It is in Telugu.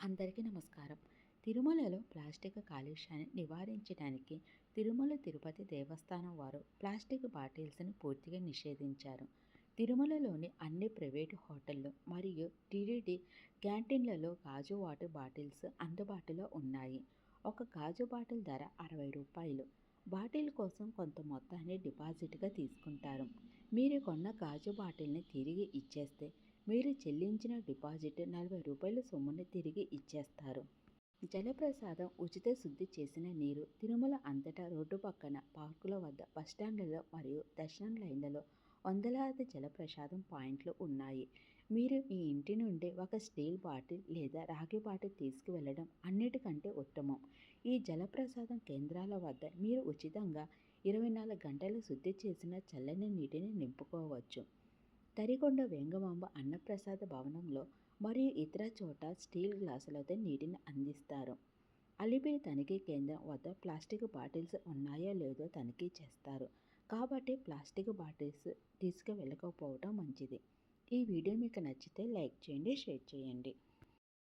అందరికీ నమస్కారం. తిరుమలలో ప్లాస్టిక్ కాలుష్యాన్ని నివారించడానికి తిరుమల తిరుపతి దేవస్థానం వారు ప్లాస్టిక్ బాటిల్స్ని పూర్తిగా నిషేధించారు. తిరుమలలోని అన్ని ప్రైవేటు హోటళ్ళు మరియు టీడీడీ క్యాంటీన్లలో గాజు వాటర్ బాటిల్స్ అందుబాటులో ఉన్నాయి. ఒక గాజు బాటిల్ ధర అరవై రూపాయలు. బాటిల్ కోసం కొంత మొత్తాన్ని డిపాజిట్గా తీసుకుంటారు. మీరు కొన్న గాజు బాటిల్ని తిరిగి ఇచ్చేస్తే మీరు చెల్లించిన డిపాజిట్ నలభై రూపాయల సొమ్ముని తిరిగి ఇచ్చేస్తారు. జలప్రసాదం ఉచిత శుద్ధి చేసిన నీరు తిరుమల అంతటా రోడ్డు పక్కన పార్కుల వద్ద బస్టాండ్లలో మరియు దర్శనం లైన్లలో వందలాది జలప్రసాదం పాయింట్లు ఉన్నాయి. మీరు మీ ఇంటి నుండి ఒక స్టీల్ బాటిల్ లేదా రాగి బాటిల్ తీసుకువెళ్ళడం అన్నిటికంటే ఉత్తమం. ఈ జలప్రసాదం కేంద్రాల వద్ద మీరు ఉచితంగా ఇరవై నాలుగు గంటలు శుద్ధి చేసిన చల్లని నీటిని నింపుకోవచ్చు. తరికొండ వెంగమాంబ అన్నప్రసాద భవనంలో మరియు ఇతర చోట స్టీల్ గ్లాసులతో నీటిని అందిస్తారు. అలిపిరి తనిఖీ కేంద్రం వద్ద ప్లాస్టిక్ బాటిల్స్ ఉన్నాయో లేదో తనిఖీ చేస్తారు. కాబట్టి ప్లాస్టిక్ బాటిల్స్ తీసుకువెళ్ళకపోవటం మంచిది. ఈ వీడియో మీకు నచ్చితే లైక్ చేయండి షేర్ చేయండి.